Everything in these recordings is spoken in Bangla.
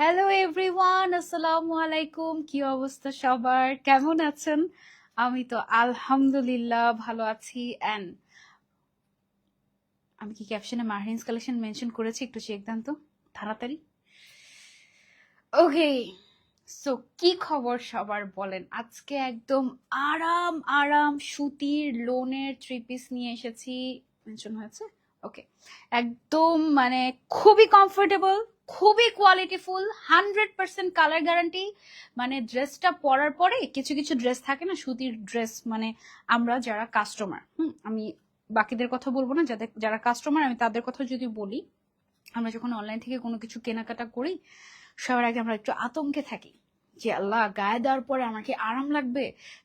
হ্যালো এভরিওয়ান আসসালামু আলাইকুম কি অবস্থা সবার? কেমন আছেন? আমি তো আলহামদুলিল্লাহ ভালো আছি। অ্যান্ড আমি কি ক্যাপশনে মারহিন্স কালেকশন মেনশন করেছি? একটু চেক দেন তো, তাড়াতাড়ি। ওকে সো কি খবর সবার বলেন? আজকে একদম আরাম আরাম সুতির লোনের থ্রি পিস নিয়ে এসেছি। মেনশন হয়েছে? ওকে একদম মানে খুবই কমফোর্টেবল খুবই quality full hundred percent colour guarantee মানে ড্রেসটা পরার পরে কিছু কিছু ড্রেস থাকে না, সুতির ড্রেস মানে আমরা যারা কাস্টমার হুম, আমি বাকিদের কথা বলব না, যাদের, যারা কাস্টমার আমি তাদের কথা যদি বলি, আমরা যখন অনলাইন থেকে কোনো কিছু কেনাকাটা করি, সবার আগে আমরা একটু আতঙ্কে থাকি। যে আল্লাহ, গায়ে দেওয়ার পরে আমার কি আরাম লাগবে?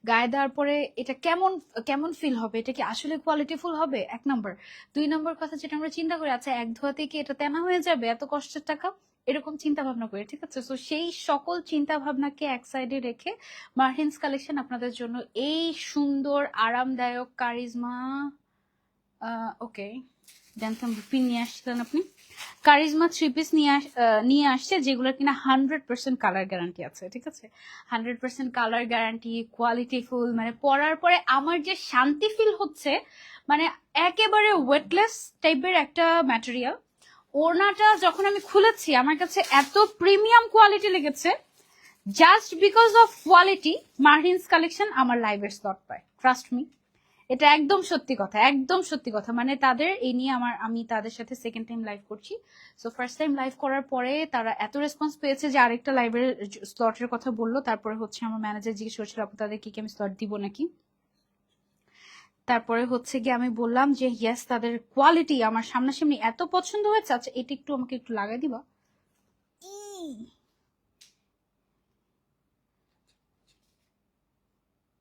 গায়ে দেওয়ার পরে এটা কেমন কেমন ফিল হবে? এটা কি আসলে কোয়ালিটিফুল হবে? এক নম্বর দুই নম্বর কথা যেটা আমরা চিন্তা করি আচ্ছা এক ধোয়াতে কি এটা তেনা হয়ে যাবে? এত কষ্টের টাকা? এরকম চিন্তা ভাবনা করি, ঠিক আছে? তো সেই সকল চিন্তা ভাবনাকে এক সাইডে রেখে মার্হিন্স কালেকশন আপনাদের জন্য এই সুন্দর, আরামদায়ক কারিজমা ওকে জানতাম পিন নিয়ে আসছিলেন আপনি? কারিজমা থ্রি পিস নিয়ে নিয়ে আসছে যেগুলো কিনা হান্ড্রেড পার্সেন্ট কালার গ্যারান্টি আছে, ঠিক আছে? Hundred percent colour guarantee quality full মানে পরার পরে আমার যে শান্তি ফিল হচ্ছে মানে একেবারে ওয়েটলেস টাইপের একটা ম্যাটেরিয়াল ওড়নাটা যখন আমি খুলেছি, আমার কাছে এত প্রিমিয়াম কোয়ালিটি লেগেছে just because of quality Mahrins collection আমার লাইভের স্লট পায় ট্রাস্ট মি এটা একদম সত্যি কথা, একদম সত্যি কথা। মানে তাদের, এই নিয়ে আমার, আমি তাদের সাথে সেকেন্ড টাইম লাইভ করছি। সো ফার্স্ট টাইম লাইভ করার পরে তারা এত রেসপন্স পেয়েছে যে আরেকটা লাইভের স্লটের কথা বলল। তারপরে হচ্ছে আমার ম্যানেজার জিজ্ঞেস করছিল, আপু, তাদের কি আমি স্লট দিব নাকি? তারপরে হচ্ছে গিয়ে আমি বললাম যে ইয়েস তাদের কোয়ালিটি আমার সামনাসামনি এত পছন্দ হয়েছে। আচ্ছা এটা একটু আমাকে একটু লাগাই দিবা?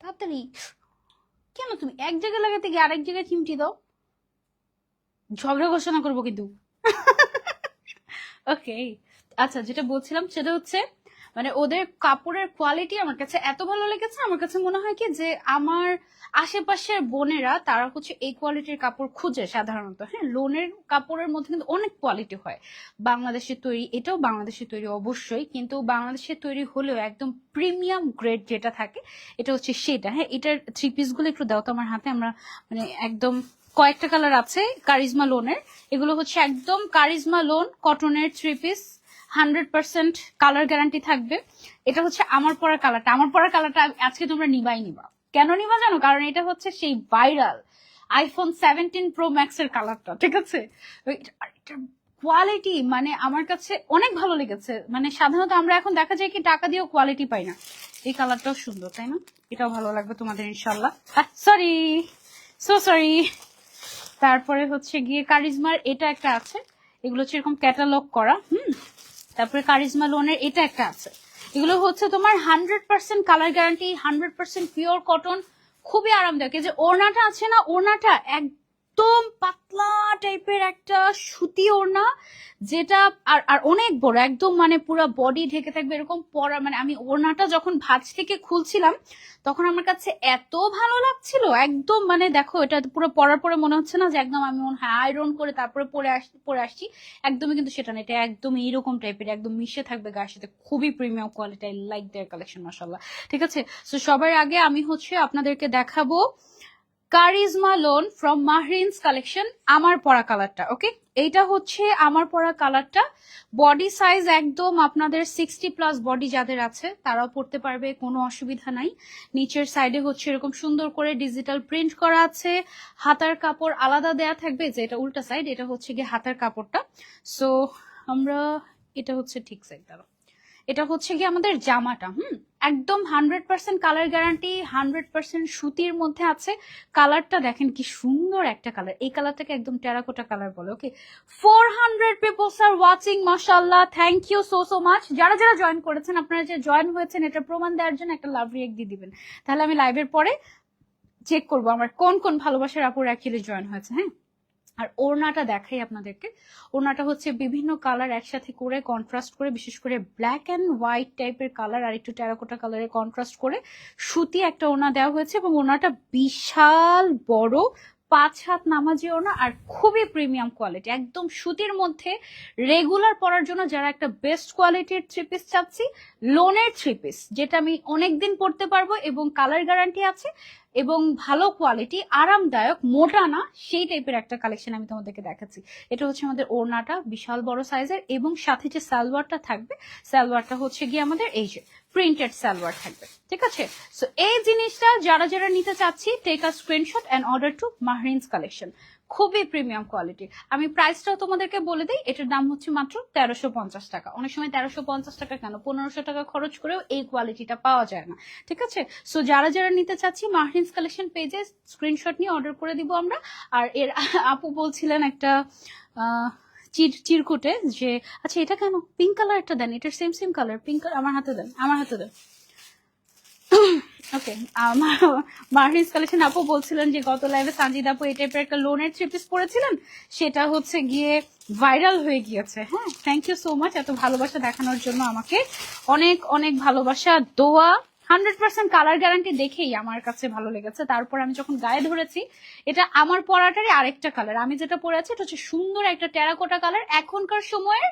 তাড়াতাড়ি। কেন তুমি এক জায়গায় লাগাতে গিয়ে আরেক জায়গায় চিমটি দাও? ঝগড়া ঘোষণা করব কিন্তু। ওকে আচ্ছা যেটা বলছিলাম সেটা হচ্ছে মানে ওদের কাপড়ের কোয়ালিটি আমার কাছে এত ভালো লেগেছে, আমার কাছে মনে হয় কি যে আমার আশেপাশের বোনেরা তারা হচ্ছে এই কোয়ালিটির কাপড় খুঁজে সাধারণত। হ্যাঁ লোনের কাপড়ের মধ্যে কিন্তু অনেক কোয়ালিটি হয়। বাংলাদেশের তৈরি, এটাও বাংলাদেশের তৈরি অবশ্যই, কিন্তু বাংলাদেশের তৈরি হলেও একদম প্রিমিয়াম গ্রেড যেটা থাকে, এটা হচ্ছে সেটা। হ্যাঁ এটার থ্রি পিসগুলো একটু দাও তো আমার হাতে, আমরা মানে একদম কয়েকটা কালার আছে, কারিজমা লোনের। এগুলো হচ্ছে একদম কারিজমা লোন কটনের three piece hundred percent colour guarantee থাকবে। এটা হচ্ছে আমার পরা কালারটা। আমার পরা কালারটা আজকে তোমরা নিবাই নিবা। কেন নিবা জানো? কারণ এটা হচ্ছে সেই viral iPhone seventeen pro max এর কালারটা, ঠিক আছে? কোয়ালিটি মানে আমার কাছে অনেক ভালো লেগেছে। মানে সাধারণত আমরা এখন দেখা যায় কি টাকা দিয়েও কোয়ালিটি পাই না। এই কালারটাও সুন্দর, তাই না? এটাও ভালো লাগবে তোমাদের ইনশাল্লাহ সরি সো সরি তারপরে হচ্ছে গিয়ে কারিজমার এটা একটা আছে। এগুলো হচ্ছে এরকম ক্যাটালগ করা, হুম? তারপরে কারিজমা লোনের এটা একটা আছে। এগুলো হচ্ছে তোমার hundred percent colour guarantee hundred percent pure cotton খুবই আরামদায়ক। এই যে ওড়নাটা আছে না, ওড়নাটা একদম পাতলা টাইপের একটা সুতি ওড়না, যেটা আর আর অনেক বড়, একদম মানে পুরো বডি ঢেকে থাকবে এরকম পরা মানে আমি ওড়নাটা যখন ভাঁজ থেকে খুলছিলাম, তখন আমার কাছে এত ভালো লাগছিল, একদম মানে দেখো, এটা পুরো পরার পরে মনে হচ্ছে না যে একদম আমি হয় আয়রন করে তারপরে পরে আস, পরে আসছি, একদমই কিন্তু সেটা না, এটা একদম এইরকম টাইপের একদম মিশে থাকবে গায়ের সাথে, খুবই premium quality like their collection মাসাল্লাহ ঠিক আছে? সো সবার আগে আমি হচ্ছে আপনাদেরকে দেখাবো Karishma lawn from Mahrins collection, আমার পরা কালারটা, ওকে? এইটা হচ্ছে আমার পরা কালারটা। বডি সাইজ একদম আপনাদের সিক্সটি প্লাস বডি যাদের আছে, তারাও পড়তে পারবে, কোনো অসুবিধা নাই। নিচের সাইডে হচ্ছে এরকম সুন্দর করে ডিজিটাল প্রিন্ট করা আছে। হাতার কাপড় আলাদা দেয়া থাকবে, যে এটা উল্টা সাইড এটা হচ্ছে গিয়ে হাতার কাপড়টা। সো আমরা, এটা হচ্ছে ঠিক সাইড দ্বারা এটা হচ্ছে কি আমাদের জামাটা, হুম? একদম hundred percent colour guarantee hundred percent সুতির মধ্যে আছে। কালারটা দেখেন কি সুন্দর একটা কালার এই কালারটাকে একদম টেরাকোটা কালার বলে okay four hundred peoples are watching মাসাল্লাহ thank you so so much যারা যারা জয়েন করেছেন, আপনারা যে জয়েন হয়েছেন, এটা প্রমাণ দেওয়ার জন্য একটা লাভ রিয়েক্ট দিয়ে দিবেন। তাহলে আমি লাইভের পরে চেক করব, আমার কোন কোন ভালোবাসার আপুর অ্যাকচুয়ালি জয়েন হয়েছে হ্যাঁ? আর ওড়নাটা দেখাই আপনাদেরকে। ওড়নাটা হচ্ছে বিভিন্ন কালার একসাথে করে কন্ট্রাস্ট করে, বিশেষ করে ব্ল্যাক অ্যান্ড হোয়াইট টাইপের কালার, আর একটু টেরাকোটা কালারে কন্ট্রাস্ট করে সুতি একটা ওড়না দেওয়া হয়েছে এবং ওড়নাটা বিশাল বড়, পাঁচ হাত নামাজিও না আর খুবই প্রিমিয়াম কোয়ালিটি একদম সুতির মধ্যে রেগুলার পরার জন্য যারা একটা বেস্ট কোয়ালিটির থ্রি পিস চাচ্ছি লোনের থ্রি পিস যেটা আমি অনেকদিন পরতে পারব এবং কালার গ্যারান্টি আছে এবং ভালো কোয়ালিটি আরামদায়ক, মোটা না, সেই টাইপের একটা কালেকশন আমি তোমাদেরকে দেখাচ্ছি। এটা হচ্ছে আমাদের ওড়নাটা, বিশাল বড় সাইজের এবং সাথে যে সালোয়ারটা থাকবে, সালোয়ারটা হচ্ছে গিয়ে আমাদের এই যে প্রিন্টেড সালোয়ার থাকবে, ঠিক আছে? সো এই জিনিসটা যারা যারা নিতে চাচ্ছি take a screenshot and order to Mahrins collection খুবই প্রিমিয়াম কোয়ালিটি আমি প্রাইসটাও তোমাদেরকে বলে দিই, এটার দাম হচ্ছে মাত্র তেরোশো পঞ্চাশ টাকা। অনেক সময় তেরোশো পঞ্চাশ টাকা কেন? পনেরোশো টাকা খরচ করেও এই কোয়ালিটিটা পাওয়া যায় না। ঠিক আছে? সো যারা যারা নিতে চাচ্ছি মাহরিনস কালেকশন পেজে স্ক্রিনশট নিয়ে অর্ডার করে দিব আমরা। আর এর আপু বলছিলেন একটা চির, চিরকুটে যে আচ্ছা এটা কেন? পিঙ্ক কালারটা দেন, এটার সেম সেম কালার পিঙ্ক আমার হাতে দেন, আমার হাতে দেন। ওকে আমার মার্হিস কালেকশন আপু বলছিলেন যে, গত লাইভে সানজিদ আপু এই টাইপের একটা লোনের থ্রি পিস পরেছিলেন সেটা হচ্ছে গিয়ে ভাইরাল হয়ে গিয়েছে। হ্যাঁ থ্যাংক ইউ সো মাচ এত ভালোবাসা দেখানোর জন্য আমাকে। অনেক অনেক ভালোবাসা, দোয়া। হান্ড্রেড পার্সেন্ট কালার গ্যারান্টি দেখেই আমার কাছে ভালো লেগেছে। তারপর আমি যখন গায়ে ধরেছি, এটা আমার পরাটারই আরেকটা কালার। আমি যেটা পরে আছি, এটা হচ্ছে সুন্দর একটা টেরাকোটা কালার। এখনকার সময়ের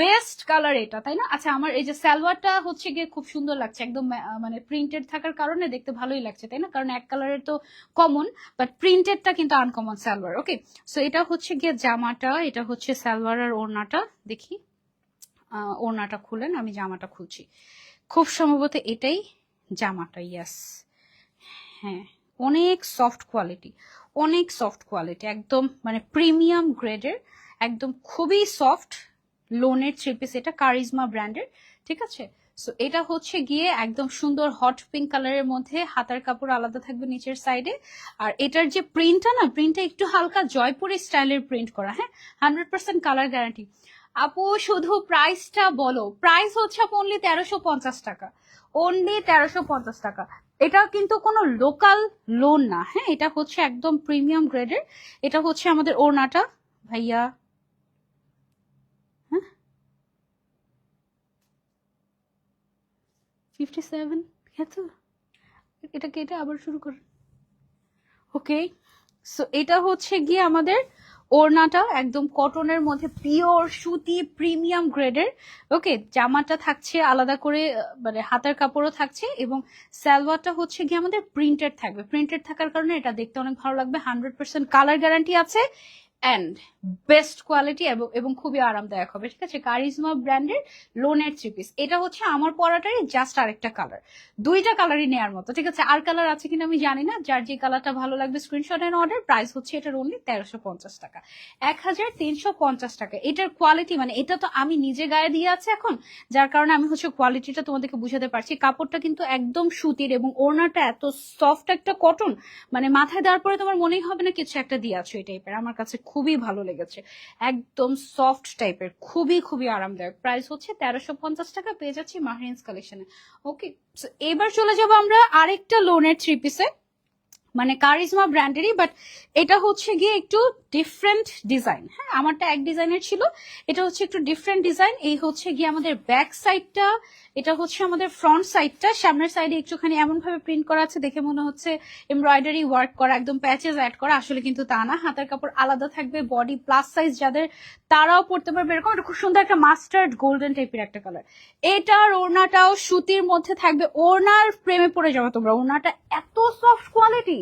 বেস্ট কালার এটা, তাই না? আচ্ছা আমার এই যে সালোয়ারটা হচ্ছে গিয়ে খুব সুন্দর লাগছে। একদম মানে প্রিন্টেড থাকার কারণে দেখতে ভালোই লাগছে, তাই না? কারণ এক কালারের তো কমন বাট প্রিন্টেডটা কিন্তু আনকমন সালোয়ার ওকে সো এটা হচ্ছে গিয়ে জামাটা, এটা হচ্ছে সালোয়ার আর ওড়নাটা। দেখি ওড়নাটা খুলেন, আমি জামাটা খুলছি। খুব সম্ভবত এটাই জামাটা ইয়াস হ্যাঁ অনেক সফট কোয়ালিটি অনেক সফট কোয়ালিটি একদম মানে প্রিমিয়াম গ্রেডের একদম খুবই সফট লোনের থ্রি পিস এটা কারিজমা ব্র্যান্ডের ঠিক আছে? সো এটা হচ্ছে গিয়ে একদম সুন্দর হট পিঙ্ক কালারের মধ্যে, হাতার কাপড় আলাদা থাকবে নিচের সাইডে আর এটার যে প্রিন্টটা না প্রিন্টটা একটু হালকা জয়পুরি স্টাইলের প্রিন্ট করা হ্যাঁ? হান্ড্রেড পার্সেন্ট কালার গ্যারান্টি আপু, শুধু প্রাইসটা বলো প্রাইস হচ্ছে আপু অনলি তেরোশো পঞ্চাশ টাকা। অনলি তেরোশো পঞ্চাশ টাকা। এটা কিন্তু কোনো লোকাল লোন না হ্যাঁ? এটা হচ্ছে একদম প্রিমিয়াম গ্রেডের এটা হচ্ছে আমাদের ওড়নাটা, ভাইয়া। হ্যাঁ? ফিফটি সেভেন এত এটা আবার শুরু করেন? ওকে সো এটা হচ্ছে গিয়ে আমাদের ওড়নাটা একদম কটনের মধ্যে পিওর, সুতি, প্রিমিয়াম গ্রেডের। ওকে, জামাটা থাকছে আলাদা করে মানে হাতার কাপড়ও থাকছে এবং সালোয়ারটা হচ্ছে গিয়ে আমাদের প্রিন্টেড থাকবে। প্রিন্টেড থাকার কারণে এটা দেখতে অনেক ভালো লাগবে। হান্ড্রেড পার্সেন্ট কালার গ্যারান্টি আছে। অ্যান্ড বেস্ট কোয়ালিটি এবং এবং খুবই আরামদায়ক হবে, ঠিক আছে? কারিজমা ব্র্যান্ডের লোনের থ্রি পিস এটা হচ্ছে আমার পরাটারই জাস্ট আরেকটা কালার দুইটা কালারই নেওয়ার মতো, ঠিক আছে? আর কালার আছে কিনা আমি জানি না। যার যে কালারটা ভালো লাগবে স্ক্রিনশট এন্ড অর্ডার প্রাইস হচ্ছে এটার অনলি তেরোশো পঞ্চাশ টাকা। এক হাজার তিনশো পঞ্চাশ টাকা। এটার কোয়ালিটি মানে এটা তো আমি নিজে গায়ে দিয়ে আছে এখন, যার কারণে আমি হচ্ছে কোয়ালিটিটা তোমাদেরকে বুঝাতে পারছি। কাপড়টা কিন্তু একদম সুতির এবং ওড়নাটা এত সফট একটা কটন মানে মাথায় দেওয়ার পরে তোমার মনেই হবে না কিছু একটা দিয়ে আছো এই টাইপের আমার কাছে খুবই ভালো লেগেছে। একদম সফট টাইপের খুবই খুবই আরামদায়ক। প্রাইস হচ্ছে তেরোশো পঞ্চাশ টাকা, পেয়ে যাচ্ছি মাহরিন্স কালেকশনে ওকে এবার চলে যাব আমরা আরেকটা লোনের থ্রি পিসে মানে কারিজমা ব্র্যান্ডেরই বাট এটা হচ্ছে গিয়ে একটু ডিফারেন্ট ডিজাইন হ্যাঁ আমারটা এক ডিজাইনের ছিল, এটা হচ্ছে একটু ডিফারেন্ট ডিজাইন এই হচ্ছে গিয়ে আমাদের ব্যাক সাইডটা এটা হচ্ছে আমাদের ফ্রন্ট সাইডটা সামনের সাইডে একটুখানি এমন ভাবে প্রিন্ট করা আছে, দেখে মনে হচ্ছে এমব্রয়ডারি ওয়ার্ক করা, একদম প্যাচেস অ্যাড করা, আসলে কিন্তু তা না। হাতের কাপড় আলাদা থাকবে বডি প্লাস সাইজ যাদের, তারাও পড়তে পারবে এরকম। একটা খুব সুন্দর একটা মাস্টার্ড গোল্ডেন টাইপের একটা কালার এটার ওড়নাটাও সুতির মধ্যে থাকবে। ওড়নার প্রেমে পড়ে যাবে তোমরা। ওড়নাটা এত সফট কোয়ালিটি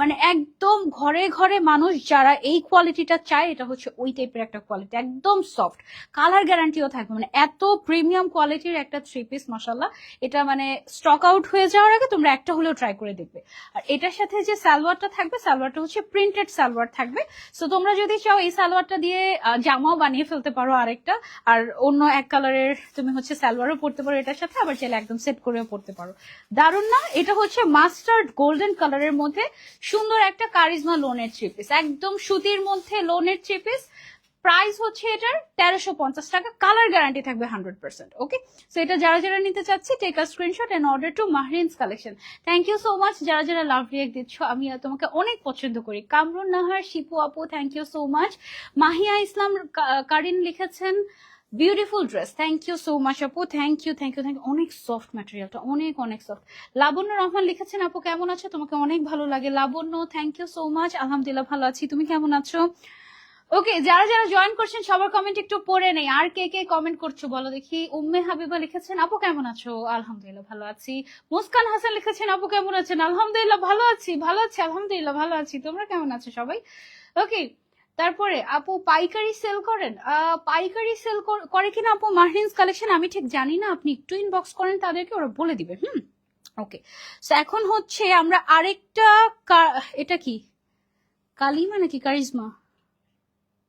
মানে একদম ঘরে ঘরে মানুষ যারা এই কোয়ালিটিটা চায়, এটা হচ্ছে ওই টাইপের একটা কোয়ালিটি একদম সফট কালার গ্যারান্টিও থাকবে মানে এত প্রিমিয়াম কোয়ালিটির একটা থ্রি পিস মশাল্লা এটা মানে স্টক আউট হয়ে যাওয়ার আগে তোমরা একটা হলেও ট্রাই করে দেখবে। আর এটার সাথে যে সালোয়ারটা থাকবে, সালোয়ারটা হচ্ছে প্রিন্টেড সালোয়ার থাকবে। সো তোমরা যদি চাও এই সালোয়ারটা দিয়ে জামাও বানিয়ে ফেলতে পারো আরেকটা, আর অন্য এক কালারের তুমি হচ্ছে সালোয়ারও পরতে পারো এটার সাথে, আবার চাইলে একদম সেট করেও পরতে পারো। দারুণ না? এটা হচ্ছে মাস্টার্ড গোল্ডেন কালারের মধ্যে সুন্দর একটা কারিজমা লোনের থ্রি পিস একদম সুতির মধ্যে লোনের থ্রি পিস প্রাইস হচ্ছে এটার তেরোশো পঞ্চাশ টাকা। কালার গ্যারান্টি থাকবে হান্ড্রেড পার্সেন্ট ওকে সো এটা যারা যারা নিতে চাচ্ছি take a screenshot and order to Mahrins collection thank you so much যারা যারা লাভ রিয়েক্ট দিচ্ছ, আমি তোমাকে অনেক পছন্দ করি। কামরুন নাহার, শিপু আপু thank you so much Mahiya Islam Karin লিখেছেন beautiful dress thank you so much আপু thank you thank you thank you অনেক সফট ম্যাটেরিয়ালটা অনেক অনেক সফট লাবণ্য রহমান লিখেছেন, আপু, কেমন আছো? তোমাকে অনেক ভালো লাগে। Labonno thank you so much আলহামদুলিল্লাহ ভালো আছি। তুমি কেমন আছো? ওকে যারা যারা জয়েন করছেন, সবার কমেন্ট একটু পড়ে নেই। আর কে কে কমেন্ট করছ বলো দেখি। উম্মে হাবিবা লিখেছেন, আপু, কেমন আছো? আলহামদুলিল্লাহ ভালো আছি। মুস্কান হাসান লিখেছেন, আপু, কেমন আছেন? আলহামদুলিল্লাহ ভালো আছি ভালো আছি, আলহামদুলিল্লাহ ভালো আছি। তোমরা কেমন আছো সবাই? ওকে তারপরে আপু পাইকারি সেল করেন? পাইকারি সেল করে কিনা আপু? মাহরিন্স কালেকশন আমি ঠিক জানি না আপনি একটু ইনবক্স করেন তাদেরকে ওরা বলে দিবে হুম? ওকে এখন হচ্ছে আমরা আরেকটা এটা কি? কালিমা নাকি কারিজমা?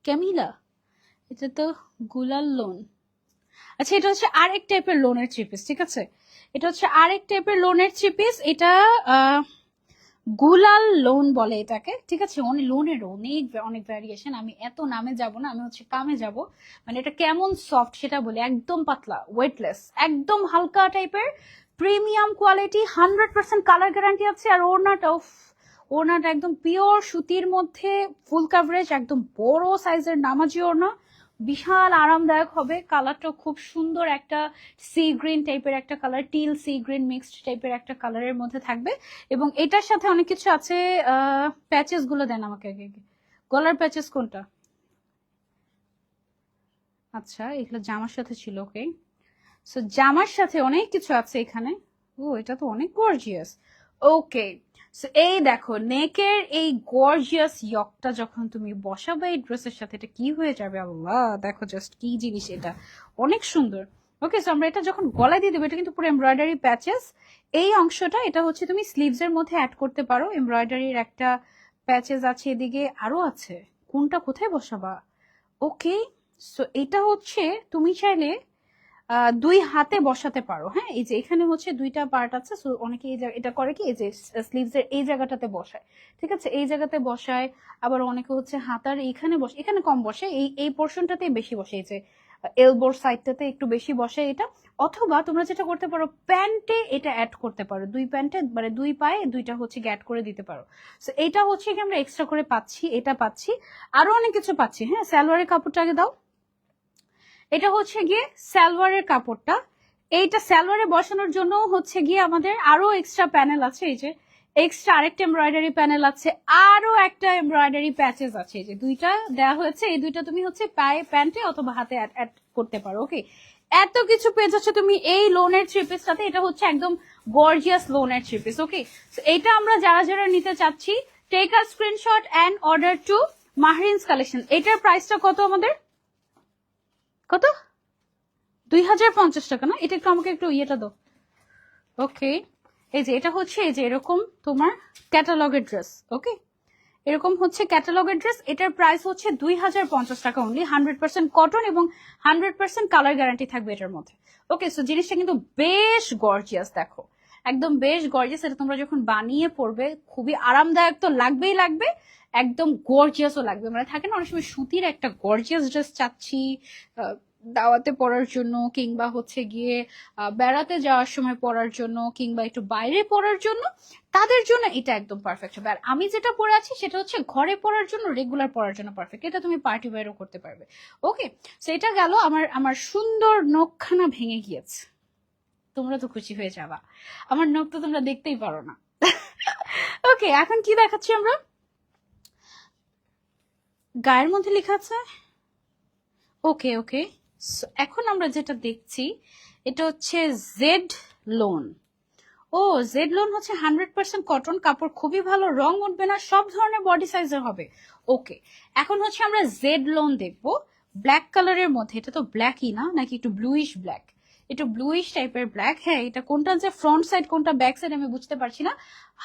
ক্যামিলা? এটা তো গুলাল লোন আচ্ছা এটা হচ্ছে আরেক টাইপের লোনের থ্রি পিস ঠিক আছে? এটা হচ্ছে আরেক টাইপের লোনের থ্রি পিস এটা আহ, গুলাল লোন বলে এটাকে। ঠিক আছে? অনেক লোনের অনেক অনেক ভ্যারিয়েশন আমি এত নামে যাব না, আমি হচ্ছে কামে যাব। মানে এটা কেমন সফট সেটা বলি, একদম পাতলা ওয়েটলেস একদম হালকা টাইপের premium quality hundred percent colour guarantee আছে। আর ওড়নাটা ওড়নাটা একদম পিওর সুতির মধ্যে ফুল কাভারেজ একদম বড় সাইজের নামাজি ওড়না। বিশাল আরামদায়ক হবে। কালারটা খুব সুন্দর একটা সি গ্রিন টাইপের একটা colour, teal sea green mixed টাইপের একটা কালারের মধ্যে থাকবে। এবং এটার সাথে অনেক কিছু আছে প্যাচেসগুলো দেন আমাকে আগে আগে। গলার প্যাচেস কোনটা? আচ্ছা এগুলো জামার সাথে ছিল, ওকে। সো জামার সাথে অনেক কিছু আছে এখানে। ও, এটা তো অনেক গর্জিয়াস ওকে সো এই দেখো, নেকের এই গর্জিয়াস ইয়কটা যখন তুমি বসাবে এই ড্রেসের সাথে, এটা কি হয়ে যাবে? আল্লাহ, দেখো জাস্ট কি জিনিস এটা। অনেক সুন্দর। ওকে সো আমরা এটা যখন গলায় দিয়ে দেবো, এটা কিন্তু পুরো এমব্রয়ডারি প্যাচেস এই অংশটা, এটা হচ্ছে তুমি স্লিভস এর মধ্যে অ্যাড করতে পারো। এমব্রয়ডারির একটা প্যাচেস আছে এদিকে, আরও আছে। কোনটা কোথায় বসাবা? ওকে সো এটা হচ্ছে, তুমি চাইলে দুই হাতে বসাতে পারো। হ্যাঁ এই যে এখানে হচ্ছে দুইটা পার্ট আছে সো অনেকে এই এটা করে কি, এই যে স্লিভস এর এই জায়গাটাতে বসায়। ঠিক আছে? এই জায়গাতে বসায়, আবার অনেকে হচ্ছে হাতার এইখানে বসে, এখানে কম বসে, এই এই পোর্শনটাতেই বেশি বসে, এই যে এলবোর সাইডটাতে একটু বেশি বসে এটা। অথবা তোমরা যেটা করতে পারো প্যান্টে এটা অ্যাড করতে পারো। দুই প্যান্টে মানে দুই পায়ে দুইটা হচ্ছে অ্যাড করে দিতে পারো। সো এটা হচ্ছে কি আমরা এক্সট্রা করে পাচ্ছি, এটা পাচ্ছি। আরও অনেক কিছু পাচ্ছি হ্যাঁ? সালোয়ারের কাপড়টা আগে দাও। এটা হচ্ছে গিয়ে সালোয়ারের কাপড়টা। এইটা সালোয়ারে বসানোর জন্য হচ্ছে গিয়ে আমাদের আরও এক্সট্রা প্যানেল আছে, এই যে এক্সট্রা আরেকটা এমব্রয়ডারি প্যানেল আছে আরও একটা এমব্রয়ডারি প্যাচেস আছে। যে দুইটা দেওয়া হয়েছে, এই দুইটা তুমি হচ্ছে পায়ে প্যান্টে অথবা হাতে অ্যাড করতে পারো ওকে এত কিছু পেয়ে যাচ্ছ তুমি এই লোনের থ্রি পিসটাতে এটা হচ্ছে একদম গর্জিয়াস লোনের থ্রি পিস ওকে এইটা আমরা যারা যারা নিতে চাচ্ছি take a screenshot and order to Mahrins collection এটার প্রাইসটা কত আমাদের? কত? দুই হাজার পঞ্চাশ টাকা, না? এটা একটু আমাকে একটু ইয়েটা দাও। ওকে এই যে, এটা হচ্ছে এই যে এরকম তোমার ক্যাটালগের ড্রেস ওকে এরকম হচ্ছে ক্যাটালগের ড্রেস, এটার প্রাইস হচ্ছে দুই হাজার পঞ্চাশ টাকা অনলি হান্ড্রেড পার্সেন্ট কটন এবং হান্ড্রেড পার্সেন্ট কালার গ্যারান্টি থাকবে এটার মধ্যে। ওকে সো জিনিসটা কিন্তু বেশ গর্জিয়াস দেখো। একদম বেশ গর্জিয়াস এটা তোমরা যখন বানিয়ে পড়বে খুবই আরামদায়ক তো লাগবেই লাগবে, একদম গর্জিয়াসও লাগবে। মানে থাকে না, অনেক সময় সুতির একটা গর্জিয়াস ড্রেস চাচ্ছি দাওয়াতে পরার জন্য, কিংবা হচ্ছে গিয়ে বেড়াতে যাওয়ার সময় পরার জন্য, কিংবা একটু বাইরে পরার জন্য, তাদের জন্য এটা একদম পারফেক্ট হবে। আর আমি যেটা পরে আছি, সেটা হচ্ছে ঘরে পরার জন্য রেগুলার পরার জন্য পারফেক্ট এটা তুমি পার্টি ওয়ারও করতে পারবে। ওকে সো এটা গেল আমার আমার সুন্দর নখখানা ভেঙে গিয়েছে। তোমরা তো খুশি হয়ে যাবা। আমার নখ তো তোমরা দেখতেই পারো না। ওকে এখন কি দেখাচ্ছি আমরা? গায়ের মধ্যে লেখা আছে? ওকে ওকে এখন আমরা যেটা দেখছি, এটা হচ্ছে জেড লোন ও জেড লোন হচ্ছে হান্ড্রেড পার্সেন্ট কটন কাপড় খুবই ভালো, রং উঠবে না, সব ধরনের বডি সাইজের হবে। ওকে এখন হচ্ছে আমরা জেড লোন দেখব। ব্ল্যাক কালারের মধ্যে, এটা তো ব্ল্যাকই না, নাকি একটু ব্লুইশ ব্ল্যাক একটু ব্লুইশ টাইপের ব্ল্যাক হ্যাঁ এটা কোনটা যে ফ্রন্ট সাইড কোনটা ব্যাক সাইড আমি বুঝতে পারছি না।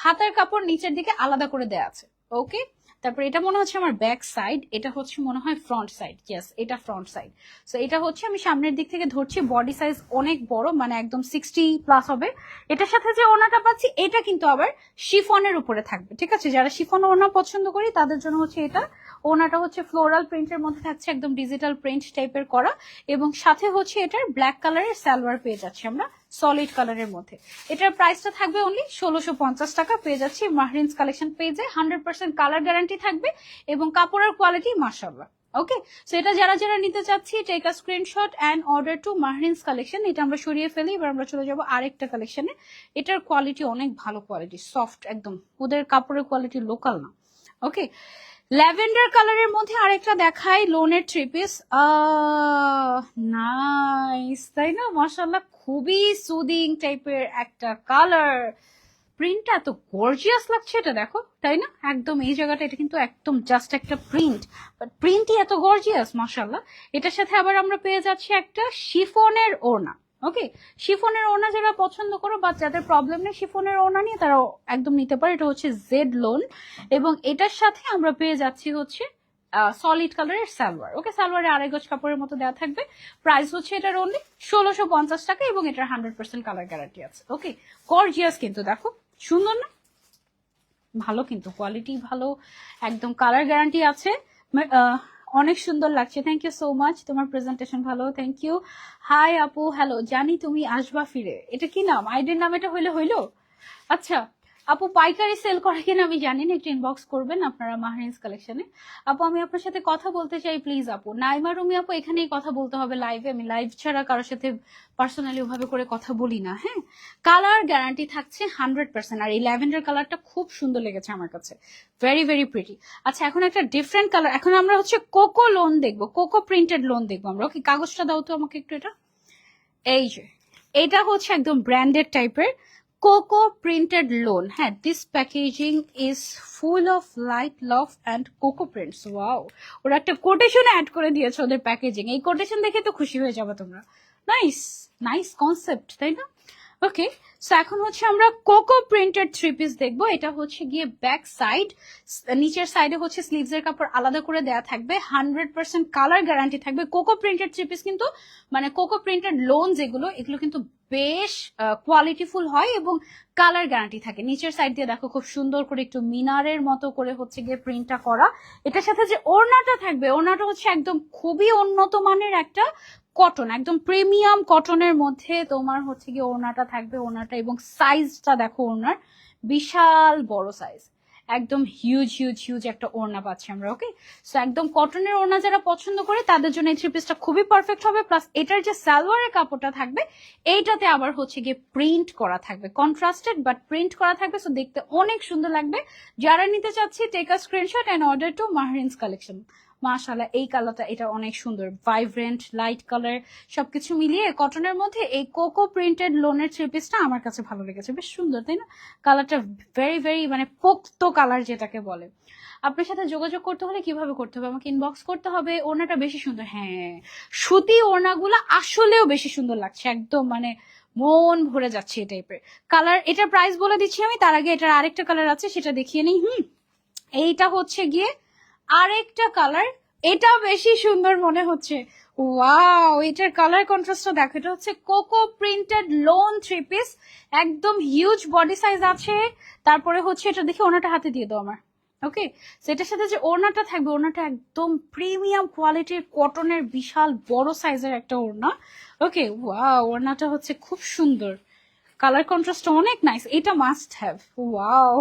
হাতের কাপড় নিচের দিকে আলাদা করে দেওয়া আছে ওকে তারপর এটা মনে হচ্ছে আমার ব্যাক সাইড এটা হচ্ছে মনে হয় ফ্রন্ট সাইড ইয়েস এটা ফ্রন্ট সাইড সো এটা হচ্ছে আমি সামনের দিক থেকে ধরছি বডি সাইজ অনেক বড় মানে একদম সিক্সটি প্লাস হবে। এটার সাথে যে ওনাটা পাচ্ছি, এটা কিন্তু আবার শিফনের উপরে থাকবে, ঠিক আছে? যারা শিফন ওনা পছন্দ করি, তাদের জন্য হচ্ছে এটা ওনাটা হচ্ছে ফ্লোরাল প্রিন্টের মধ্যে থাকছে একদম ডিজিটাল প্রিন্ট টাইপের করা এবং সাথে হচ্ছে এটার ব্ল্যাক কালারের সালোয়ার পেয়ে যাচ্ছি আমরা সলিড কালারের মধ্যে। এটার প্রাইসটা থাকবে অনলি ষোলোশো পঞ্চাশ টাকা, পেয়ে যাচ্ছি মাহরিন্স কালেকশন পেজে হান্ড্রেড পার্সেন্ট কালার গ্যারান্টি থাকবে এবং কাপড়ের কোয়ালিটি মাসাল্লাহ ওকে সো এটা যারা যারা নিতে চাচ্ছি take a screenshot and order to Mahrin's collection এটা আমরা সরিয়ে ফেলি, এবার আমরা চলে যাব আরেকটা কালেকশনে এটার কোয়ালিটি অনেক ভালো কোয়ালিটি সফট একদম। ওদের কাপড়ের কোয়ালিটি লোকাল না ওকে ল্যাভেন্ডার কালারের মধ্যে আরেকটা দেখাই লোনের থ্রি পিস নাইস তাই না? মাসাল্লাহ খুবই সুদিং টাইপের একটা কালার প্রিন্টটা এত গর্জিয়াস লাগছে এটা, দেখো, তাই না? একদম এই জায়গাটা, এটা কিন্তু একদম জাস্ট একটা প্রিন্ট বাট প্রিন্টই এত গর্জিয়াস মাসাল্লাহ এটার সাথে আবার আমরা পেয়ে যাচ্ছি একটা শিফনের ওড়না। ওকে শিফনের ওড়না যারা পছন্দ করো বা যাদের প্রবলেম নেই, শিফনের ওড়না নিয়ে তারা একদম নিতে পারে। এটা হচ্ছে জেড লোন এবং এটার সাথে আমরা পেয়ে যাচ্ছি হচ্ছে সলিড কালারের সালোয়ার। ওকে সালোয়ারে আড়াই গজ কাপড়ের মতো দেওয়া থাকবে। প্রাইস হচ্ছে এটার অনলি ষোলোশো পঞ্চাশ টাকা এবং এটার হান্ড্রেড পার্সেন্ট কালার গ্যারান্টি আছে। ওকে গর্জিয়াস কিন্তু, দেখো। সুন্দর না? ভালো কিন্তু কোয়ালিটি ভালো, একদম কালার গ্যারান্টি আছে। অনেক সুন্দর লাগছে। থ্যাংক ইউ সো মাচ তোমার প্রেজেন্টেশন ভালো। থ্যাংক ইউ হাই আপু হ্যালো জানি তুমি আসবা ফিরে। এটা কি নাম? আইডির নাম এটা হইলে, হইল? আচ্ছা। আপু পাইকারি সেল করে কিনা আমি জানি না, একটু ইনবক্স করবেন আপনারা মাহরিন্স কালেকশনে আপু, আমি আপনার সাথে কথা বলতে চাই প্লিজ আপু। নাইমা, রুমি আপু, এখানেই কথা বলতে হবে লাইভে আমি লাইভ ছাড়া কারোর সাথে পার্সোনালি ওভাবে করে কথা বলি না হ্যাঁ? কালার গ্যারান্টি থাকছে হান্ড্রেড পার্সেন্ট আর এই ল্যাভেন্ডার কালারটা খুব সুন্দর লেগেছে আমার কাছে। ভেরি ভেরি প্রিটি আচ্ছা এখন একটা ডিফারেন্ট কালার এখন আমরা হচ্ছে কোকো লোন দেখব কোকো প্রিন্টেড লোন দেখব আমরা। ওকে, কাগজটা দাও তো আমাকে একটু এটা। এই যে, এটা হচ্ছে একদম ব্র্যান্ডেড টাইপের কোকো প্রিন্টেড লোন হ্যাঁ this packaging is full of light love and Coco prints wow ওরা একটা কোটেশন অ্যাড করে দিয়েছে ওদের প্যাকেজিং এই কোটেশন দেখে তো খুশি হয়ে যাব তোমরা। নাইস নাইস কনসেপ্ট তাই না? ওকে সো এখন হচ্ছে আমরা কোকো প্রিন্টেড থ্রি পিস দেখব। এটা হচ্ছে গিয়ে ব্যাক সাইড নিচের সাইডে হচ্ছে স্লিভস এর কাপড় আলাদা করে দেয়া থাকবে। হান্ড্রেড পার্সেন্ট কালার গ্যারান্টি থাকবে। কোকো প্রিন্টেড থ্রি পিস কিন্তু মানে কোকো প্রিন্টেড লোন যেগুলো এগুলো কিন্তু বেশ কোয়ালিটিফুল হয় এবং কালার গ্যারান্টি থাকে। নিচের সাইড দিয়ে দেখো খুব সুন্দর করে একটু মিনারের মতো করে হচ্ছে গিয়ে প্রিন্টটা করা। এটার সাথে যে ওড়নাটা থাকবে, ওড়নাটা হচ্ছে একদম খুবই উন্নত মানের একটা কটন একদম প্রিমিয়াম কটনের মধ্যে তোমার হচ্ছে গিয়ে ওড়নাটা থাকবে, ওড়নাটা এবং সাইজটা দেখো ওড়নার, বিশাল বড় সাইজ একদম হিউজ হিউজ হিউজ একটা ওড়না পাচ্ছি আমরা ওকে সো একদম কটনের ওড়না যারা পছন্দ করে, তাদের জন্য এই থ্রি পিসটা খুবই পারফেক্ট হবে প্লাস এটার যে সালোয়ারের কাপড়টা থাকবে, এইটাতে আবার হচ্ছে গিয়ে প্রিন্ট করা থাকবে কন্ট্রাস্টেড বাট প্রিন্ট করা থাকবে সো দেখতে অনেক সুন্দর লাগবে। যারা নিতে চাচ্ছি take a screenshot and order to Mahrin's collection মাশাল্লাহ এই কালারটা এটা অনেক সুন্দর। ভাইব্রেন্ট লাইট কালার সবকিছু মিলিয়ে কটনের মধ্যে এই কোকো প্রিন্টেড লোনের থ্রি পিসটা আমার কাছে ভালো লেগেছে। বেশ সুন্দর, তাই না? কালারটা ভেরি ভেরি মানে পোক্ত কালার যেটাকে বলে। আপনার সাথে যোগাযোগ করতে হলে কীভাবে করতে হবে? আমাকে ইনবক্স করতে হবে। ওড়নাটা বেশি সুন্দর। হ্যাঁ সুতি ওড়নাগুলো আসলেও বেশি সুন্দর লাগছে। একদম মানে মন ভরে যাচ্ছে এই টাইপের কালার এটার প্রাইস বলে দিচ্ছি আমি। তার আগে এটার আরেকটা কালার আছে, সেটা দেখিয়ে নেই। হুম, এইটা হচ্ছে গিয়ে আরেকটা কালার এটা বেশি সুন্দর মনে হচ্ছে। ওয়াও এটার কালার কন্ট্রাস্টটা দেখো, এটা হচ্ছে Coco printed lawn three piece একদম হিউজ বডি সাইজ আছে। তারপরে হচ্ছে এটা দেখে ওনাটা হাতে দিয়ে দাও আমার ওকে সেটার সাথে যে ওড়নাটা থাকবে, ওড়নাটা একদম প্রিমিয়াম কোয়ালিটির কটনের বিশাল বড় সাইজের একটা ওড়না ওকে ওয়াও ওড়নাটা হচ্ছে খুব সুন্দর। কালার কন্ট্রাস্ট অনেক নাইস এটা মাস্ট হ্যাভ ওয়াও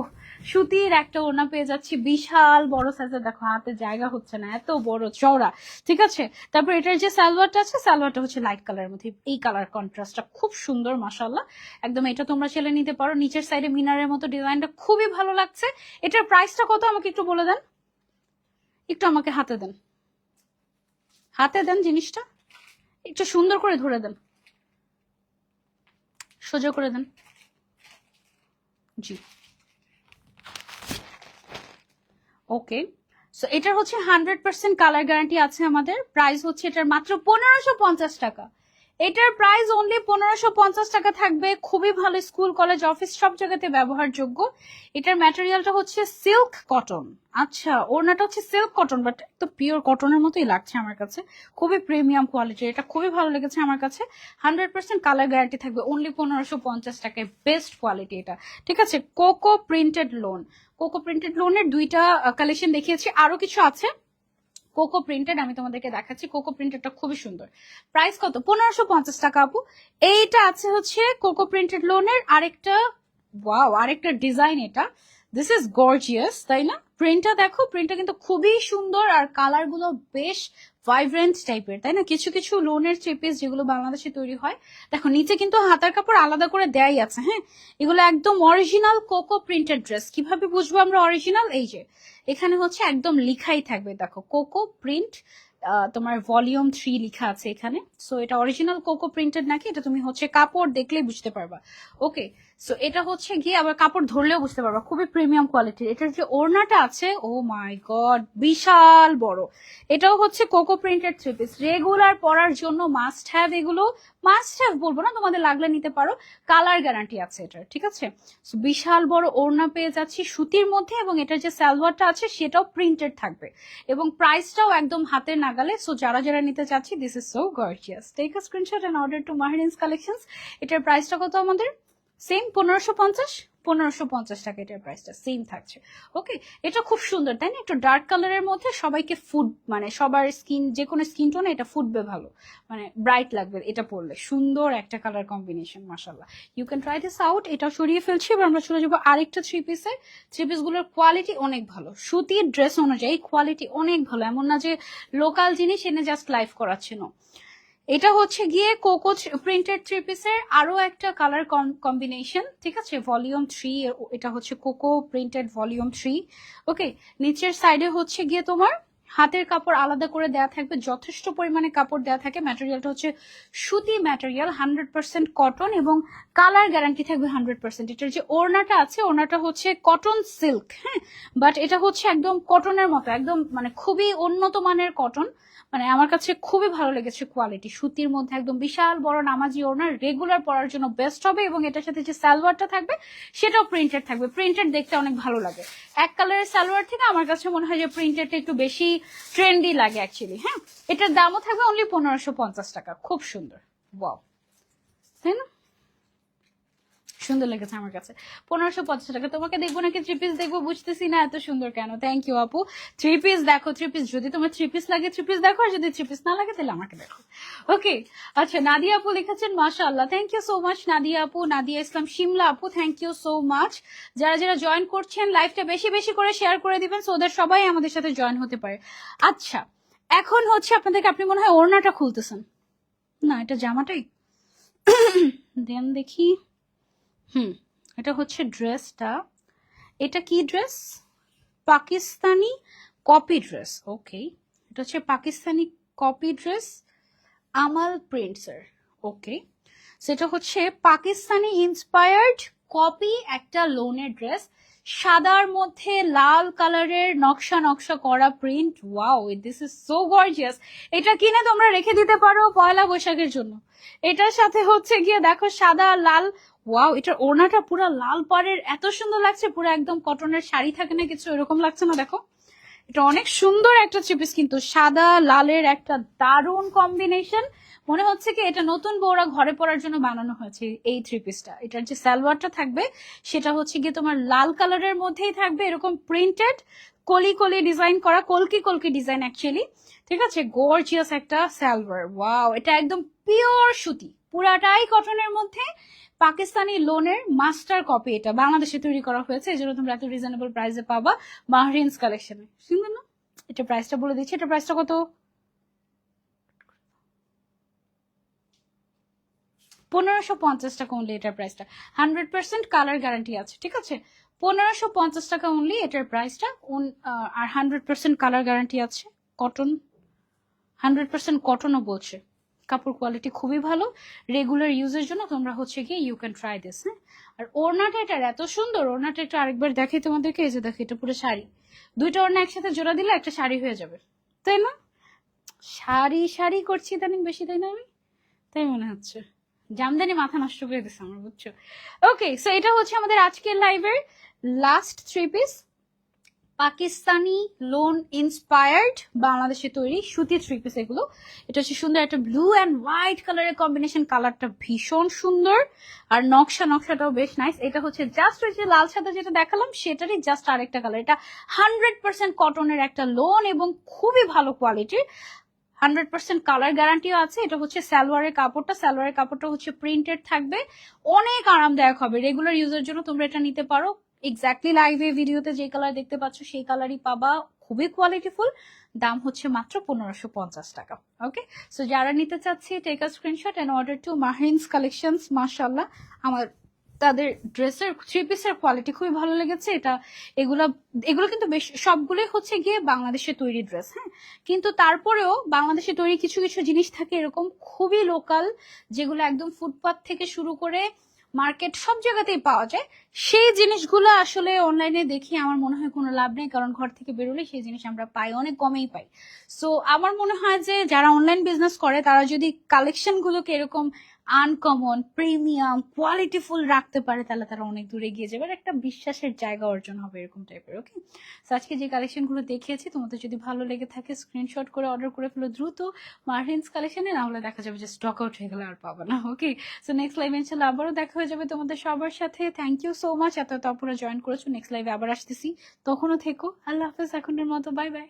সুতির একটা ওড়না পেয়ে যাচ্ছি। বিশাল বড় সাইজের দেখো, হাতে জায়গা হচ্ছে না, এত বড় চওড়া। ঠিক আছে? তারপর এটার যে সালোয়ারটা আছে, সালোয়ারটা হচ্ছে লাইট কালার মধ্যে। এই কালার কন্ট্রাস্টটা খুব সুন্দর মাসাল্লাহ একদম এটা তোমরা ছেলে নিতে পারো। নিচের সাইডে মিনারের মতো ডিজাইনটা খুবই ভালো লাগছে। এটার প্রাইসটা কত? আমাকে একটু বলে দেন। একটু আমাকে হাতে দেন। হাতে দেন জিনিসটা। একটু সুন্দর করে ধরে দেন। সোজা করে দেন। জি। ওকে সো এটার হচ্ছে হান্ড্রেড পার্সেন্ট কালার গ্যারান্টি আছে আমাদের। প্রাইস হচ্ছে এটার মাত্র পনেরোশো পঞ্চাশ টাকা। এটার প্রাইস অনলি পনেরোশো পঞ্চাশ টাকা থাকবে। খুবই ভালো স্কুল কলেজ অফিস সব জায়গাতে ব্যবহারযোগ্য। এটার ম্যাটেরিয়ালটা হচ্ছে সিল্ক কটন আচ্ছা ওড়নাটা হচ্ছে সিল্ক কটন বাট তো পিওর কটনের মতোই লাগছে আমার কাছে। খুবই প্রিমিয়াম কোয়ালিটির এটা খুবই ভালো লেগেছে আমার কাছে। হান্ড্রেড পার্সেন্ট কালার গ্যারান্টি থাকবে। অনলি পনেরোশো পঞ্চাশ টাকায় বেস্ট কোয়ালিটি এটা। ঠিক আছে Coco printed lawn Coco printed লোনের দুইটা কালেকশন দেখিয়েছি। আরও কিছু আছে? কোকো প্রিন্টেড আমি তোমাদেরকে দেখাচ্ছি। কোকো প্রিন্টেডটা খুবই সুন্দর। প্রাইস কত? পনেরোশো পঞ্চাশ টাকা আপু। এইটা আছে হচ্ছে কোকো প্রিন্টেড লোনের আরেকটা ওয়াও আরেকটা ডিজাইন এটা। দিস ইজ গর্জিয়াস তাই না? প্রিন্টটা দেখো প্রিন্টটা কিন্তু খুবই সুন্দর আর কালারগুলো বেশ ভাইব্রেন্ট টাইপের তাই না? কিছু কিছু লোনের চেপিস যেগুলো বাংলাদেশে তৈরি হয়, দেখো নিচে কিন্তু হাতার কাপড় আলাদা করে দেয়াই আছে হ্যাঁ? এগুলো একদম অরিজিনাল কোকো প্রিন্টেড ড্রেস কীভাবে বুঝব আমরা অরিজিনাল এই যে, এখানে হচ্ছে একদম লিখাই থাকবে, দেখো কোকো প্রিন্ট তোমার ভলিউম থ্রি লিখা আছে এখানে। সো এটা অরিজিনাল কোকো প্রিন্টেড নাকি? এটা তুমি হচ্ছে কাপড় দেখলেই বুঝতে পারবা। ওকে সো এটা হচ্ছে গিয়ে আবার কাপড় ধরলেও বুঝতে পারবা। খুবই প্রিমিয়াম কোয়ালিটির এটার যে ওড়নাটা আছে ও মাই গড বিশাল বড়। এটাও হচ্ছে Coco printed three piece regular পরার জন্য মাস্ট হ্যাভ এগুলো। মাস্ট হ্যাভ বলব না, তোমাদের লাগলে নিতে পারো। কালার গ্যারান্টি আছে এটার, ঠিক আছে? বিশাল বড় ওড়না পেয়ে যাচ্ছি সুতির মধ্যে এবং এটার যে সালোয়ারটা আছে সেটাও প্রিন্টেড থাকবে। এবং প্রাইসটাও একদম হাতের নাগালে সো যারা যারা নিতে চাচ্ছি this is so gorgeous take a screenshot and order to Mahrin's collections এটার প্রাইসটা কত আমাদের? সেম পনেরোশো পঞ্চাশ পনেরোশো পঞ্চাশ টাকা এটার প্রাইসটা সেম থাকছে। ওকে এটা খুব সুন্দর, তাই না? একটু ডার্ক কালারের মধ্যে সবাইকে ফুড মানে সবার স্কিন যে কোনো স্কিন টোনে এটা ফুটবে ভালো। মানে ব্রাইট লাগবে এটা পরলে। সুন্দর একটা কালার কম্বিনেশন মাসাল্লাহ you can try this out এটা সরিয়ে ফেলছি। এবার আমরা চলে যাব আরেকটা থ্রি পিসে থ্রি পিসগুলোর কোয়ালিটি অনেক ভালো। সুতির ড্রেস অনুযায়ী কোয়ালিটি অনেক ভালো। এমন না যে লোকাল জিনিস এনে জাস্ট লাইভ করাচ্ছে না এটা হচ্ছে গিয়ে কোকো প্রিন্টেড থ্রি পিসের আরও একটা কালার কম্বিনেশন ঠিক আছে? ভলিউম থ্রি এটা হচ্ছে Coco printed volume three okay নিচের সাইডে হচ্ছে গিয়ে তোমার হাতের কাপড় আলাদা করে দেওয়া থাকবে, যথেষ্ট পরিমাণে কাপড় দেওয়া থাকে। ম্যাটেরিয়ালটা হচ্ছে সুতি ম্যাটেরিয়াল হান্ড্রেড পার্সেন্ট কটন এবং কালার গ্যারান্টি থাকবে হান্ড্রেড পার্সেন্ট এটার যে ওড়নাটা আছে, ওড়নাটা হচ্ছে কটন সিল্ক হ্যাঁ? বাট এটা হচ্ছে একদম কটনের মতো, একদম মানে খুবই উন্নত মানের কটন মানে আমার কাছে খুবই ভালো লেগেছে কোয়ালিটি সুতির মধ্যে একদম বিশাল বড় নামাজি ওড়না রেগুলার পরার জন্য বেস্ট হবে এবং এটার সাথে যে সালোয়ারটা থাকবে, সেটাও প্রিন্টেড থাকবে। প্রিন্টেড দেখতে অনেক ভালো লাগে। এক কালারের সালোয়ার থেকে আমার কাছে মনে হয় যে প্রিন্টেডটা একটু বেশি ট্রেন্ডি লাগে অ্যাকচুয়ালি হ্যাঁ? এটার দামও থাকবে অনলি পনেরোশো পঞ্চাশ টাকা। খুব সুন্দর। ওয়াও তাই না? সুন্দর লেগেছে আমার কাছে। পনেরোশো পঞ্চাশ টাকা। তোমাকে দেখব নাকি থ্রি পিস দেখব? বুঝতেছি না, এত সুন্দর কেন? থ্যাংক ইউ আপু। থ্রি পিস দেখো থ্রি পিস যদি তোমার থ্রি পিস লাগে থ্রি পিস দেখো, আর যদি থ্রি পিস না লাগে, তাহলে আমাকে দেখো। ওকে আচ্ছা নাদিয়া আপু লিখেছেন মাশা আল্লাহ thank you so much Nadia আপু, নাদিয়া ইসলাম, শিমলা আপু থ্যাংক ইউ সো মাচ যারা যারা জয়েন করছেন লাইভটা বেশি বেশি করে শেয়ার করে দিবেন সো ওদের সবাই আমাদের সাথে জয়েন হতে পারে। আচ্ছা এখন হচ্ছে আপনাদেরকে, আপনি মনে হয় ওড়নাটা খুলতেছেন। না, এটা জামাটাই। দেন দেখি। হুম, এটা হচ্ছে ড্রেসটা। এটা কি dress? Pakistani copy dress, okay. এটা হচ্ছে পাকিস্তানি কপি ড্রেস, আমাল প্রিন্টসের, ওকে। সেটা হচ্ছে পাকিস্তানি ইন্সপায়ার্ড কপি, একটা লোনের ড্রেস। সাদার মধ্যে লাল কালারের নকশা নকশা করা print, wow this is so gorgeous এটা কিনে তোমরা রেখে দিতে পারো পয়লা বৈশাখের জন্য। এটার সাথে হচ্ছে গিয়ে দেখো সাদা লাল ওয়াও এটার ওড়নাটা পুরো লাল পাড়ের, এত সুন্দর লাগছে, পুরো একদম কটনের শাড়ি থাকে না কিছু, এরকম লাগছে না, দেখো। এটা অনেক সুন্দর একটা চিপিস, কিন্তু সাদা, লালের একটা দারুণ কম্বিনেশন মনে হচ্ছে কি এটা নতুন বউরা ঘরে পরার জন্য বানানো হয়েছে এই থ্রি পিসটা এটার যে সালোয়ারটা থাকবে, সেটা হচ্ছে গিয়ে তোমার লাল কালারের মধ্যেই থাকবে, এরকম প্রিন্টেড কলি কলি ডিজাইন করা, কলকি কলকি ডিজাইন অ্যাকচুয়ালি ঠিক আছে? গর্জিয়াস একটা সালোয়ার ওয়াও এটা একদম পিওর সুতি। পুরাটাই কটনের মধ্যে পাকিস্তানি লোনের মাস্টার কপি এটা বাংলাদেশে তৈরি করা হয়েছে, এই জন্য তোমরা এত রিজনেবল প্রাইসে পাবা মাহরিন্স কালেকশনে সুন্দর না? এটা প্রাইসটা বলে দিচ্ছি, এটা প্রাইসটা কত? পনেরোশো পঞ্চাশ টাকা অনলি এটার প্রাইসটা হান্ড্রেড পার্সেন্ট কালার গ্যারান্টি আছে, ঠিক আছে? পনেরোশো পঞ্চাশ টাকা অনলি এটার প্রাইসটা আর হান্ড্রেড পার্সেন্ট কালার গ্যারান্টি আছে কটন হান্ড্রেড পার্সেন্ট কটনও বলছে। কাপড় কোয়ালিটি খুবই ভালো। রেগুলার ইউজের জন্য তোমরা হচ্ছে গিয়ে ইউ ক্যান ট্রাই দিস হ্যাঁ? আর ওড়নাটা এটার এত সুন্দর ওড়নাটা একটু আরেকবার দেখাই তোমাদেরকে, এই যে দেখো, এটা পুরো শাড়ি। দুইটা ওড়না একসাথে জোড়া দিলে একটা শাড়ি হয়ে যাবে। তাই না? শাড়ি শাড়ি করছি ইদানিং বেশি, তাই না আমি? তাই মনে হচ্ছে। জামদানি মাথা নষ্ট করে দিচ্ছে আমার, বুঝছ? ওকে সো এটা হচ্ছে আমাদের আজকের লাইভের last three piece Pakistani lawn inspired বাংলাদেশে তৈরি সুতি থ্রি পিস এগুলো। এটা হচ্ছে সুন্দর একটা ব্লু অ্যান্ড হোয়াইট কালারের কম্বিনেশন কালারটা ভীষণ সুন্দর। আর নকশা, নকশাটাও বেশ নাইস এটা হচ্ছে জাস্ট ওই যে লাল সাদা যেটা দেখালাম, সেটারই জাস্ট আরেকটা কালার এটা হান্ড্রেড পার্সেন্ট কটনের একটা লোন এবং খুবই ভালো কোয়ালিটির হান্ড্রেড পার্সেন্ট কালার গ্যারান্টিও আছে। এটা হচ্ছে সালোয়ারের কাপড়টা। সালোয়ারের কাপড়টা হচ্ছে প্রিন্টেড থাকবে। অনেক আরামদায়ক হবে। রেগুলার ইউজের জন্য তোমরা এটা নিতে পারো। এক্স্যাক্টলি লাইভে ভিডিওতে যে কালার দেখতে পাচ্ছ, সেই কালারই পাবা। খুবই কোয়ালিটিফুল দাম হচ্ছে মাত্র পনেরোশো পঞ্চাশ টাকা। ওকে সো যারা নিতে চাচ্ছি take a screenshot and order to Mahrin's collections মাশাল্লাহ আমার, তাদের ড্রেসের থ্রি পিসের কোয়ালিটি খুবই ভালো লেগেছে। এটা, এগুলো এগুলো কিন্তু বেশ, সবগুলোই হচ্ছে গিয়ে বাংলাদেশে তৈরি ড্রেস হ্যাঁ? কিন্তু তারপরেও বাংলাদেশে তৈরি কিছু কিছু জিনিস থাকে এরকম খুবই লোকাল যেগুলো একদম ফুটপাথ থেকে শুরু করে মার্কেট সব জায়গাতেই পাওয়া যায়। সেই জিনিসগুলো আসলে অনলাইনে দেখি আমার মনে হয় কোনো লাভ নেই, কারণ ঘর থেকে বেরোলে সেই জিনিস আমরা পাই, অনেক কমেই পাই। সো আমার মনে হয় যে যারা অনলাইন বিজনেস করে, তারা যদি কালেকশনগুলোকে এরকম আনকমন প্রিমিয়াম কোয়ালিটিফুল রাখতে পারে, তাহলে তারা অনেক দূরে গিয়ে যাবে। আর একটা বিশ্বাসের জায়গা অর্জন হবে এরকম টাইপের ওকে সো আজকে যে কালেকশনগুলো দেখিয়েছি, তোমাদের যদি ভালো লেগে থাকে স্ক্রিনশট করে অর্ডার করে ফেলো দ্রুত। মার্হিন্স কালেকশনে না হলে দেখা যাবে যে স্টক আউট হয়ে গেলে আর পাবো না ওকে সো নেক্সট লাইভে ইনশাল্লাহ আবারও দেখা হয়ে যাবে তোমাদের সবার সাথে। থ্যাংক ইউ সো মাচ এত এত অপরা জয়েন করেছ। নেক্সট লাইভে আবার আসতেছি। তখনও থেকো। আল্লাহ হাফেজ। এখনের মতো বাই বাই